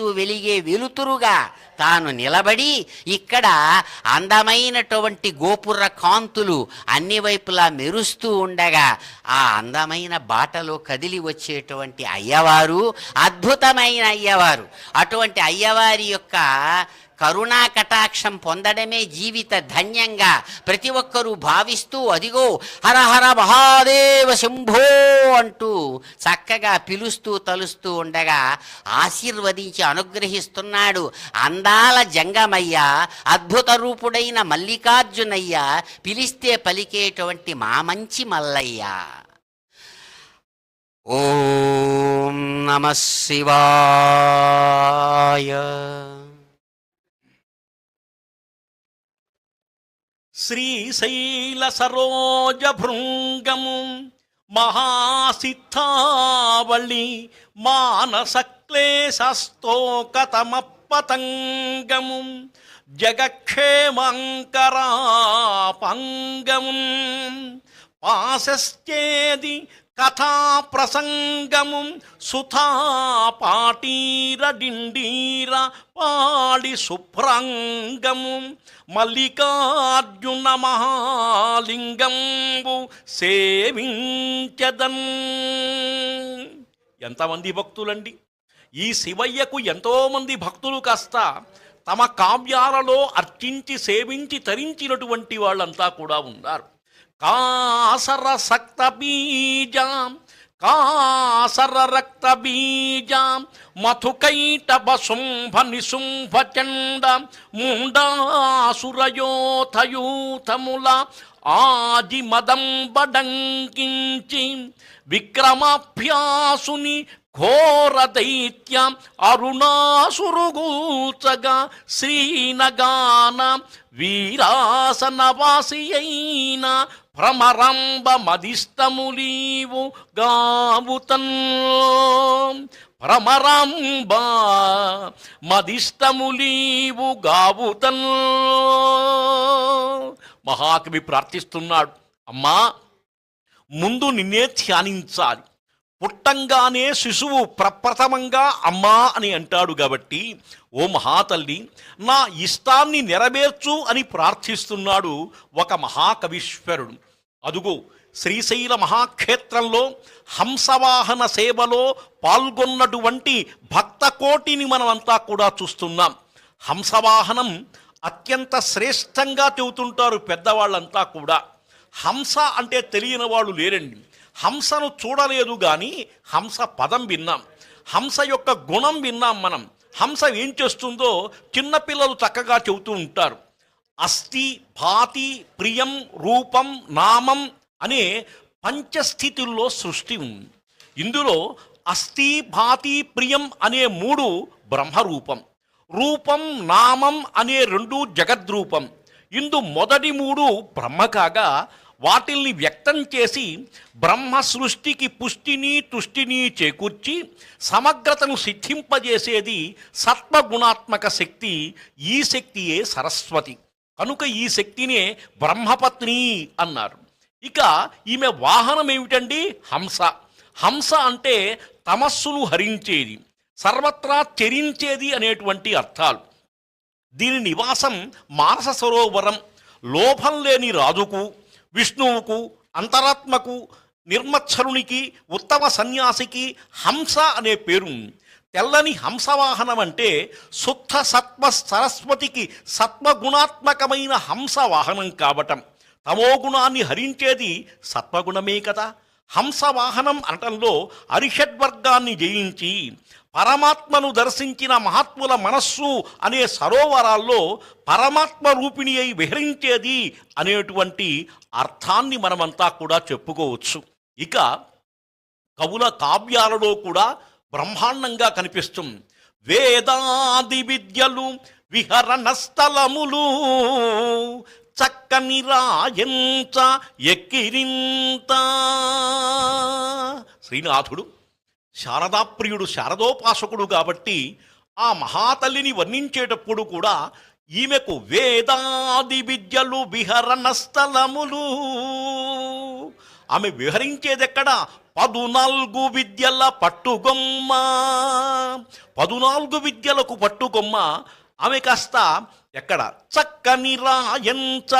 చుట్టూ వెలిగే వెలుతురుగా తాను నిలబడి ఇక్కడ అందమైనటువంటి గోపుర కాంతులు అన్ని వైపులా మెరుస్తూ ఉండగా ఆ అందమైన బాటలో కదిలి వచ్చేటువంటి అయ్యవారు అద్భుతమైన అయ్యవారు. అటువంటి అయ్యవారి యొక్క కరుణా కటాక్షం పొందడమే జీవిత ధన్యంగా ప్రతి ఒక్కరూ భావిస్తూ అదిగో హరహర మహాదేవ శంభో అంటూ చక్కగా పిలుస్తూ తలుస్తూ ఉండగా ఆశీర్వదించి అనుగ్రహిస్తున్నాడు అందాల జంగమయ్య అద్భుత రూపుడైన మల్లికార్జునయ్య పిలిస్తే పలికేటువంటి మా మంచి మల్లయ్య. ఓం నమ శివాయ. శ్రీశైల సరోజ భృంగము మహాసిద్ధావళి మానసక్లేశస్తోకతమ పతంగము జగక్షేమంకరాపంగము పాశశ్చేది కథా ప్రసంగము సుధా పాటీర డిండీర పాడి శుభ్రంగము మల్లికార్జున మహాలింగంబు సేవించదన్ ఎంతమంది భక్తులండి? ఈ శివయ్యకు ఎంతోమంది భక్తులు కాస్త తమ కావ్యాలలో అర్చించి సేవించి తరించినటువంటి వాళ్ళంతా కూడా ఉన్నారు. కాసర సక్త బీజాం కాసర రక్త బీజాం మధుకైటభ శుంభ నిశుంభ చండ ముండాసురయోథయూథముల ఆది మదంబడంకించి విక్రమాభ్యాసుని ఘోర దైత్య అరుణాసురుగూచగా శ్రీనగాన వీరాసనవాసి అయిన భ్రమరంబ మదిష్టములీవు గావుతన్. భ్రమరంబ మదిష్టములీవు గావుతన్. మహాకవి ప్రార్థిస్తున్నాడు అమ్మా ముందు నిన్నే ధ్యానించాలి. పుట్టంగానే శిశువు ప్రప్రథమంగా అమ్మా అని అంటాడు కాబట్టి ఓ మహాతల్లి నా ఇష్టాన్ని నెరవేర్చు అని ప్రార్థిస్తున్నాడు ఒక మహాకవీశ్వరుడు. అదుగో శ్రీశైల మహాక్షేత్రంలో హంసవాహన సేవలో పాల్గొన్నటువంటి భక్త కోటిని మనమంతా కూడా చూస్తున్నాం. హంసవాహనం అత్యంత శ్రేష్టంగా చెబుతుంటారు పెద్దవాళ్ళంతా కూడా. హంస అంటే తెలియని వాళ్ళు లేరండి. హంసను చూడలేదు కానీ హంస పదం విన్నాం. హంస యొక్క గుణం విన్నాం మనం. హంస ఏం చేస్తుందో చిన్నపిల్లలు చక్కగా చెబుతూ ఉంటారు. అస్థి భాతి ప్రియం రూపం నామం అనే పంచస్థితుల్లో సృష్టి ఉంది. ఇందులో అస్థి భాతి ప్రియం అనే మూడు బ్రహ్మరూపం రూపం నామం అనే రెండు జగద్రూపం. ఇందు మొదటి మూడు బ్రహ్మ కాగా వాటిల్ని వ్యక్తం చేసి బ్రహ్మ సృష్టికి పుష్టిని తుష్టిని చేకూర్చి సమగ్రతను సిద్ధింపజేసేది సత్వగుణాత్మక శక్తి ఈ శక్తియే సరస్వతి. కనుక ఈ శక్తినే బ్రహ్మపత్ని అన్నారు. ఇక ఈమె వాహనం ఏమిటండి హంస. హంస అంటే తమస్సును హరించేది సర్వత్రా చెరించేది అనేటువంటి అర్థాలు. దీని నివాసం మానస సరోవరం లోభం లేని రాజుకు విష్ణువుకు అంతరాత్మకు నిర్మత్సరునికి ఉత్తమ సన్యాసికి హంస అనే పేరు. తెల్లని హంసవాహనం అంటే శుద్ధ సత్వ సరస్వతికి సత్వగుణాత్మకమైన హంసవాహనం కావటం తమోగుణాన్ని హరించేది సత్వగుణమే కదా? హంసవాహనం అనటంలో అరిషడ్వర్గాన్ని జయించి పరమాత్మను దర్శించిన మహాత్ముల మనస్సు అనే సరోవరాల్లో పరమాత్మ రూపిణి అయి విహరించేది అనేటువంటి అర్థాన్ని మనమంతా కూడా చెప్పుకోవచ్చు. ఇక కవుల కావ్యాలలో కూడా బ్రహ్మాండంగా కనిపిస్తుంది. వేదాది విద్యలు విహరణ స్థలములు చక్కని రాయంచ ఎక్కిరింత. శ్రీనాథుడు శారదాప్రియుడు శారదోపాసకుడు కాబట్టి ఆ మహాతల్లిని వర్ణించేటప్పుడు కూడా ఈమెకు వేదాది విద్యలు విహరణ స్థలములు. ఆమె విహరించేదెక్కడ? పదునాలుగు విద్యల పట్టుగొమ్మ పదునాలుగు విద్యలకు పట్టుగొమ్మ ఆమె కాస్త ఎక్కడ? చక్కని రాయంచ